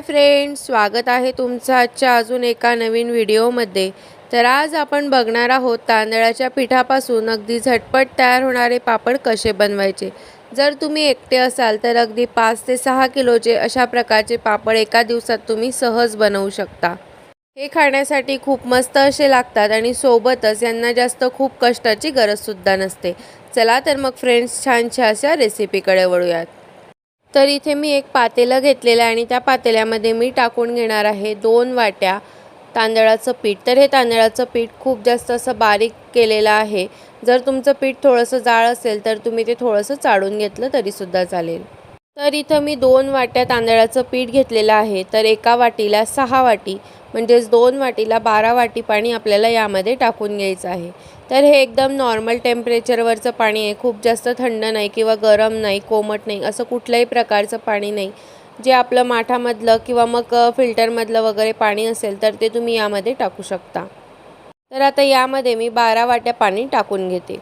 Hi friends स्वागत आहे तुमचं आजच्या अजून एका नवीन व्हिडिओमध्ये. तर आज आपण बघणार आहोत तांदळाच्या पिठापासून अगदी झटपट तयार होणारे पापड कसे बनवायचे. जर तुम्ही एकटे असाल तर अगदी पाच ते सहा किलोचे अशा प्रकारचे पापड एका दिवसात तुम्ही सहज बनवू शकता. हे खाण्यासाठी खूप मस्त असे लागतात आणि सोबतच यांना जास्त खूप कष्टाची गरजसुद्धा नसते. चला तर मग फ्रेंड्स छानशा अशा रेसिपीकडे वळूयात. तर इथे मी एक पातेलं घेतलेलं आहे आणि त्या पातेल्यामध्ये मी टाकून घेणार आहे दोन वाट्या तांदळाचं पीठ. तर हे तांदळाचं पीठ खूप जास्त असं बारीक केलेलं आहे. जर तुमचं पीठ थोडंसं जाळ असेल तर तुम्ही ते थोडंसं चाळून घेतलं तरीसुद्धा चालेल. तर इथं मी दोन वाट्या तांदळाचं पीठ घेतलेलं आहे. तर एका वाटीला सहा वाटी म्हणजेच दोन वाटीला बारा वाटी पाणी आपल्याला यामध्ये टाकून घ्यायचं आहे. तर हे एकदम नॉर्मल टेम्परेचरवरचं पाणी आहे. खूप जास्त थंड नाही किंवा गरम नाही कोमट नाही असं कुठल्याही प्रकारचं पाणी नाही. जे आपलं माठामधलं किंवा मग फिल्टरमधलं वगैरे पाणी असेल तर ते तुम्ही यामध्ये टाकू शकता. तर आता यामध्ये मी बारा वाट्या पाणी टाकून घेते.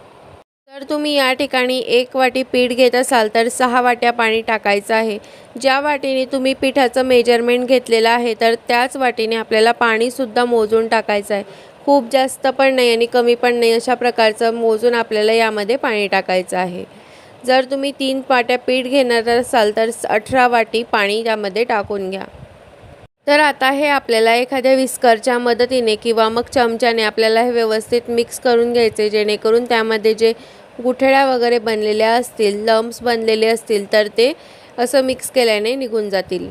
जर तुम्ही या ठिकाणी एक वाटी पीठ घेत असाल तर सहा वाट्या पाणी टाकायचं आहे. ज्या वाटीने तुम्ही पिठाचं मेजरमेंट घेतलेलं आहे तर त्याच वाटीने आपल्याला पाणीसुद्धा मोजून टाकायचं आहे. खूप जास्त पण नाही आणि कमी पण नाही अशा प्रकारचं मोजून आपल्याला यामध्ये पाणी टाकायचं आहे. जर तुम्ही तीन वाट्या पीठ घेणार असाल तर अठरा वाटी पाणी त्यामध्ये टाकून घ्या. तर आता हे आपल्याला एखाद्या विस्करच्या मदतीने किंवा मग चमच्याने आपल्याला हे व्यवस्थित मिक्स करून घ्यायचे जेणेकरून त्यामध्ये जे गुठळ्या वगैरे बनलेल्या असतील लम्स बनलेले असतील तर ते असं मिक्स केल्याने निघून जातील.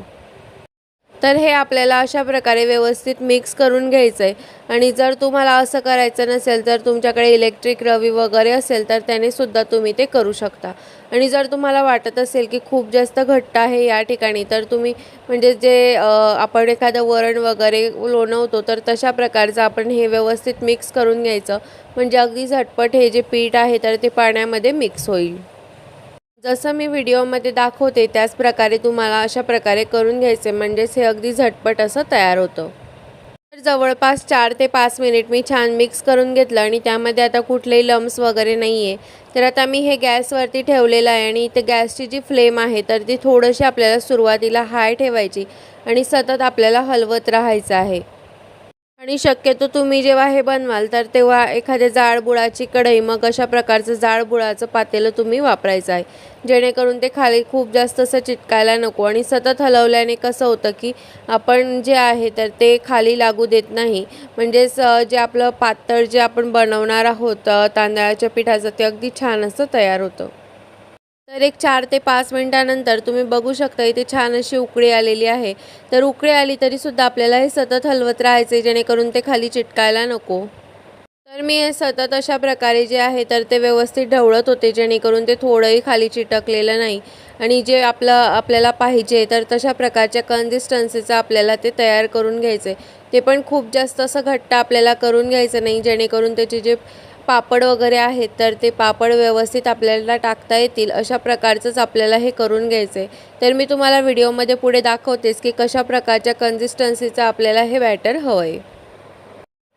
तर हे आपल्याला अशा प्रकारे व्यवस्थित मिक्स करून घ्यायचं आहे आणि जर तुम्हाला असं करायचं नसेल तर तुमच्याकडे इलेक्ट्रिक रवी वगैरे असेल तर त्याने सुद्धा तुम्ही ते करू शकता. आणि जर तुम्हाला वाटत असेल की खूप जास्त घट्ट आहे या ठिकाणी तर तुम्ही म्हणजे जे आपण एखादं वरण वगैरे लोणवतो तर तशा प्रकारचं आपण हे व्यवस्थित मिक्स करून घ्यायचं. म्हणजे अगदी झटपट हे जे पीठ आहे तर ते पाण्यामध्ये मिक्स होईल. जसं मी व्हिडिओमध्ये दाखवते त्याच प्रकारे तुम्हाला अशा प्रकारे करून घ्यायचे. म्हणजेच हे अगदी झटपट असं तयार होतं. तर जवळपास चार ते पाच मिनिट मी छान मिक्स करून घेतलं आणि त्यामध्ये आता कुठलेही लम्स वगैरे नाही आहे तर आता मी हे गॅसवरती ठेवलेलं आहे आणि इथे गॅसची जी फ्लेम आहे तर ती थोडीशी आपल्याला सुरुवातीला हाय ठेवायची आणि सतत आपल्याला हलवत राहायचं आहे. आणि शक्यतो तुम्ही जेव्हा हे बनवाल तर तेव्हा एखाद्या जाडबुळाची कढई मग अशा प्रकारचं जाडबुळाचं पातेलं तुम्ही वापरायचं आहे. जेणेकरून ते खाली खूप जास्त असं चिटकायला नको. आणि सतत हलवल्याने कसं होतं की आपण जे आहे तर ते खाली लागू देत नाही. म्हणजेच जे आपलं पातळ जे आपण बनवणार आहोत तांदळाच्या पिठाचं ते अगदी छान असं तयार होतं. तर एक चार ते पाच मिनटानंतर तुम्ही बघू शकता इथे छान अशी उकळी आलेली आहे. तर उकळी आली तरीसुद्धा आपल्याला हे सतत हलवत राहायचे जेणेकरून ते खाली चिटकायला नको. तर मी हे सतत अशा प्रकारे जे आहे तर ते व्यवस्थित ढवळत होते जेणेकरून ते थोडंही खाली चिटकलेलं नाही. आणि जे आपलं आपल्याला पाहिजे तर तशा प्रकारच्या कन्सिस्टन्सीचं आपल्याला ते तयार करून घ्यायचं ते पण खूप जास्त असं घट्ट आपल्याला करून घ्यायचं नाही जेणेकरून त्याचे जे पापड वगैरे आहेत तर ते पापड व्यवस्थित आपल्याला टाकता येतील अशा प्रकारचंच आपल्याला हे करून घ्यायचं आहे तर मी तुम्हाला व्हिडिओमध्ये पुढे दाखवतेच की कशा प्रकारच्या कन्सिस्टन्सीचं आपल्याला हे बॅटर हवं आहे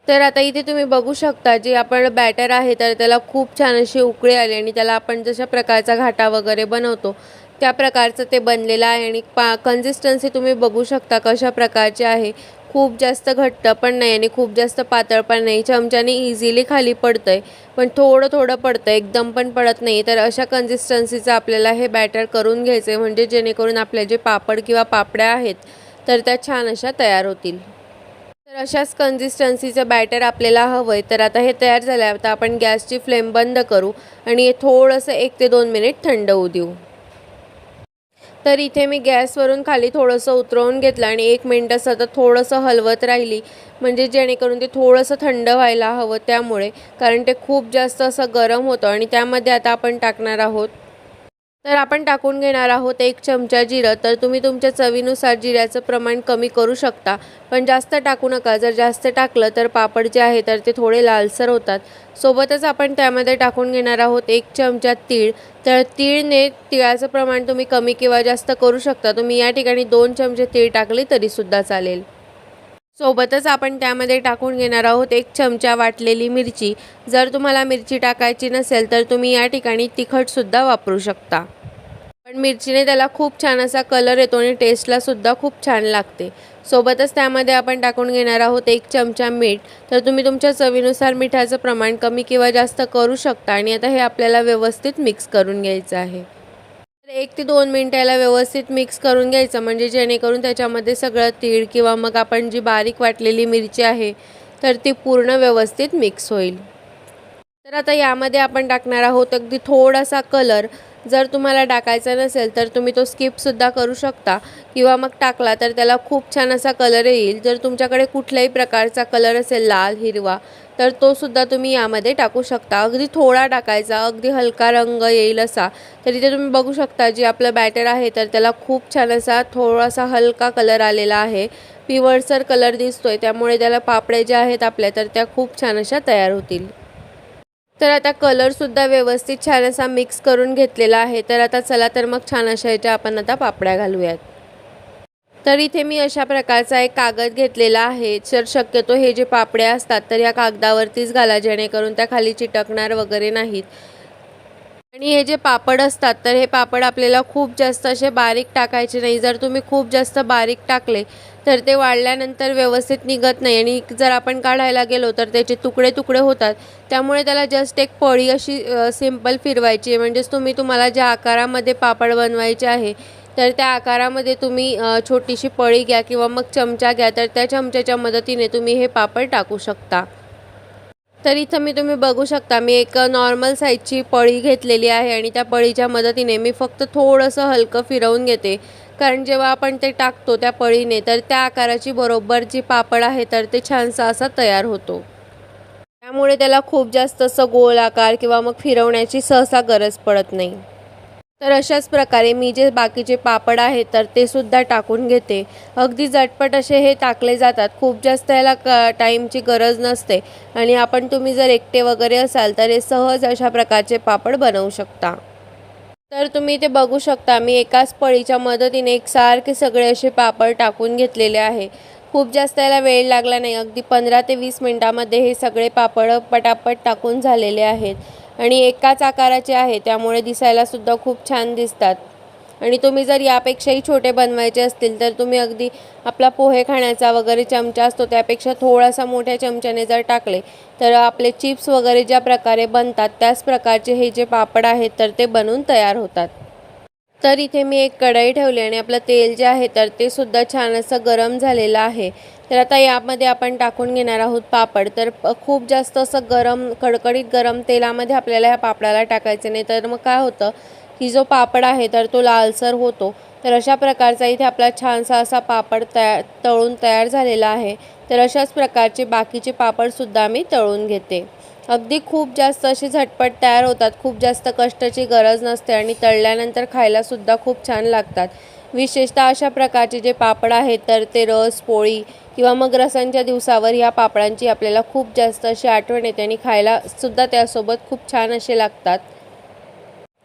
तर आता इथे तुम्ही बघू शकता जे आपण बॅटर आहे तर त्याला खूप छान अशी उकळी आली आणि त्याला आपण जशा प्रकारचा घाटा वगैरे बनवतो त्या प्रकारचं ते बनलेलं आहे आणि पा कन्सिस्टन्सी तुम्ही बघू शकता कशा प्रकारची आहे. खूप जास्त घट्ट पण नाही आणि खूप जास्त पातळ पण नाही. चमच्याने इझिली खाली पडतं आहे पण थोडं थोडं पडतं एकदम पण पडत नाही तर अशा कन्सिस्टन्सीचं आपल्याला हे बॅटर करून घ्यायचं आहे म्हणजे जेणेकरून आपले जे पापड किंवा पापड्या आहेत तर त्या छान अशा तयार होतील. तर अशाच कन्सिस्टन्सीचं बॅटर आपल्याला हवं आहे तर आता हे तयार झालं आहे आता आपण गॅसची फ्लेम बंद करू आणि हे थोडंसं एक ते दोन मिनिट थंड होऊ देऊ. तर इथे मी गॅसवरून खाली थोडंसं उतरवून घेतलं आणि एक मिनटं सतत थोडंसं हलवत राहिली. म्हणजे जेणेकरून ते थोडंसं थंड व्हायला हवं त्यामुळे. कारण ते खूप जास्त असं गरम होतं आणि त्यामध्ये आता आपण टाकणार आहोत. तर आपण टाकून घेणार आहोत एक चमचा जिरं. तर तुम्ही तुमच्या चवीनुसार जिऱ्याचं प्रमाण कमी करू शकता. पण जास्त टाकू नका. जर जास्त टाकलं तर पापड जे आहे तर ते थोडे लालसर होतात. सोबतच आपण त्यामध्ये टाकून घेणार आहोत एक चमचा तीळ. तर तीळने तिळाचं प्रमाण तुम्ही कमी किंवा जास्त करू शकता. तुम्ही या ठिकाणी दोन चमचे तीळ टाकले तरीसुद्धा चालेल. सोबतच आपण त्यामध्ये टाकून घेणार आहोत एक चमचा वाटलेली मिरची. जर तुम्हाला मिरची टाकायची नसेल तर तुम्ही या ठिकाणी तिखटसुद्धा वापरू शकता. पण मिरचीने त्याला खूप छान असा कलर येतो आणि टेस्टलासुद्धा खूप छान लागते. सोबतच त्यामध्ये आपण टाकून घेणार आहोत एक चमचा मीठ. तर तुम्ही तुमच्या चवीनुसार मिठाचं प्रमाण कमी किंवा जास्त करू शकता आणि आता हे आपल्याला व्यवस्थित मिक्स करून घ्यायचं आहे. एक ते दोन मिनटं याला व्यवस्थित मिक्स करून घ्यायचं. म्हणजे जेणेकरून त्याच्यामध्ये सगळं तीळ किंवा मग आपण जी बारीक वाटलेली मिरची आहे तर ती पूर्ण व्यवस्थित मिक्स होईल. तर आता यामध्ये आपण टाकणार आहोत अगदी थोडासा कलर जर तुम्हाला टाकायचा नसेल तर तुम्ही तो स्किपसुद्धा करू शकता. किंवा मग टाकला तर त्याला खूप छान असा कलर येईल. जर तुमच्याकडे कुठल्याही प्रकारचा कलर असेल लाल हिरवा तर तो सुद्धा तुम्ही यामध्ये टाकू शकता. अगदी थोडा टाकायचा अगदी हलका रंग येईल असा. तर इथे तुम्ही बघू शकता जे आपलं बॅटर आहे तर त्याला खूप छान असा थोडासा हलका कलर आलेला आहे. पिवळसर कलर दिसतोय त्यामुळे त्याला पापड्या ज्या आहेत आपल्या तर त्या खूप छान अशा तयार होतील. तर आता कलरसुद्धा व्यवस्थित छान असा मिक्स करून घेतलेला आहे. तर आता चला तर मग छान अशा याच्या आपण आता पापड्या घालूयात. तर इथे मी अशा प्रकारचा एक कागद घेतलेला आहे. तर शक्यतो हे जे पापड्या असतात तर या कागदावरतीच घाला जेणेकरून त्या खाली चिटकणार वगैरे नाहीत. आणि हे जे पापड असतात तर हे पापड आपल्याला खूप जास्त असे बारीक टाकायचे नाही. जर तुम्ही खूप जास्त बारीक टाकले तर ते वाढल्यानंतर व्यवस्थित निघत नाही. आणि जर आपण काढायला गेलो तर त्याचे तुकडे तुकडे होतात. त्यामुळे त्याला जस्ट एक पळी अशी सिंपल फिरवायची म्हणजेच तुम्ही तुम्हाला ज्या आकारामध्ये पापड बनवायचे आहे तर त्या आकारामध्ये तुम्ही छोटीशी पळी घ्या किंवा मग चमचा घ्या तर त्या चमच्याच्या मदतीने तुम्ही हे पापड टाकू शकता. तर इथं मी तुम्ही बघू शकता मी एक नॉर्मल साईजची पळी घेतलेली आहे आणि त्या पळीच्या मदतीने मी फक्त थोडंसं हलकं फिरवून घेते. कारण जेव्हा आपण ते टाकतो त्या पळीने तर त्या आकाराची बरोबर जी पापड आहे तर ते छानसा असा तयार होतो. त्यामुळे त्याला खूप जास्त असं गोल आकार किंवा मग फिरवण्याची सहसा गरज पडत नाही. तर अशाच प्रकारे मी जे बाकीचे पापड आहेत तर ते सुद्धा टाकून घेते. अगदी झटपट असे हे टाकले जातात. खूप जास्त याला क टाईमची गरज नसते. आणि आपण तुम्ही जर एकटे वगैरे असाल तर हे सहज अशा प्रकारचे पापड बनवू शकता. तर तुम्ही ते बघू शकता मी एकाच पळीच्या मदतीने एकसारखे सगळे असे पापड टाकून घेतलेले आहे. खूप जास्त याला वेळ लागला नाही. अगदी पंधरा ते वीस मिनटामध्ये हे सगळे पापड पटापट टाकून झालेले आहेत. आणि एकाच आकाराचे आहे त्यामुळे दिसायला सुद्धा खूप छान दिसतात. आणि तुम्ही जर यापेक्षाही छोटे बनवायचे असतील तर तुम्ही अगदी आपला पोहे खाण्याचा वगैरे चमचा असतो त्यापेक्षा थोडासा मोठ्या चमच्याने जर टाकले तर आपले चिप्स वगैरे ज्या प्रकारे बनतात त्याच प्रकारचे हे जे पापड आहेत तर ते बनून तयार होतात. तर इथे मी एक कढई ठेवली आणि आपलं तेल जे आहे तर ते सुद्धा छान असं गरम झालेलं आहे. तर आता यामध्ये आपण टाकून घेणार आहोत पापड. तर खूप जास्त असं गरम कडकडीत गरम तेलामध्ये आपल्याला ह्या पापडाला टाकायचं नाही. तर मग काय होतं की जो पापड आहे तर तो लालसर होतो. तर अशा प्रकारचा इथे आपला छानसा असा पापड तया तळून तयार झालेला आहे. तर अशाच प्रकारचे बाकीचे पापडसुद्धा मी तळून घेते. अगदी खूप जास्त असे झटपट तयार होतात. खूप जास्त कष्टाची गरज नसते आणि तळल्यानंतर खायलासुद्धा खूप छान लागतात. विशेषतः अशा प्रकारचे जे पापड आहेत तर ते रस पोळी किंवा मग रसांच्या दिवसावर ह्या पापडांची आपल्याला खूप जास्त अशी आठवण येते आणि खायला सुद्धा त्यासोबत खूप छान असे लागतात.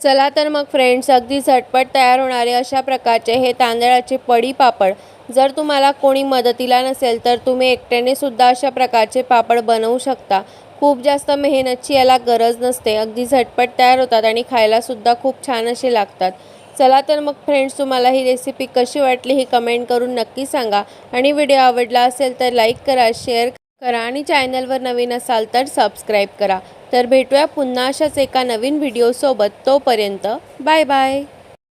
चला तर मग फ्रेंड्स अगदी झटपट तयार होणारे अशा प्रकारचे हे तांदळाचे पडी पापड. जर तुम्हाला कोणी मदतीला नसेल तर तुम्ही एकट्याने सुद्धा अशा प्रकारचे पापड बनवू शकता. खूप जास्त मेहनतची याला गरज नसते. अगदी झटपट तयार होतात आणि खायलासुद्धा खूप छान असे लागतात. चला तर मग फ्रेंड्स तुम्हाला ही रेसिपी कशी वाटली ही कमेंट करून नक्की सांगा. आणि व्हिडिओ आवडला असेल तर लाईक करा शेअर करा आणि चॅनलवर नवीन असाल तर सबस्क्राईब करा. तर भेटूया पुन्हा अशाच एका नवीन व्हिडिओसोबत तोपर्यंत बाय बाय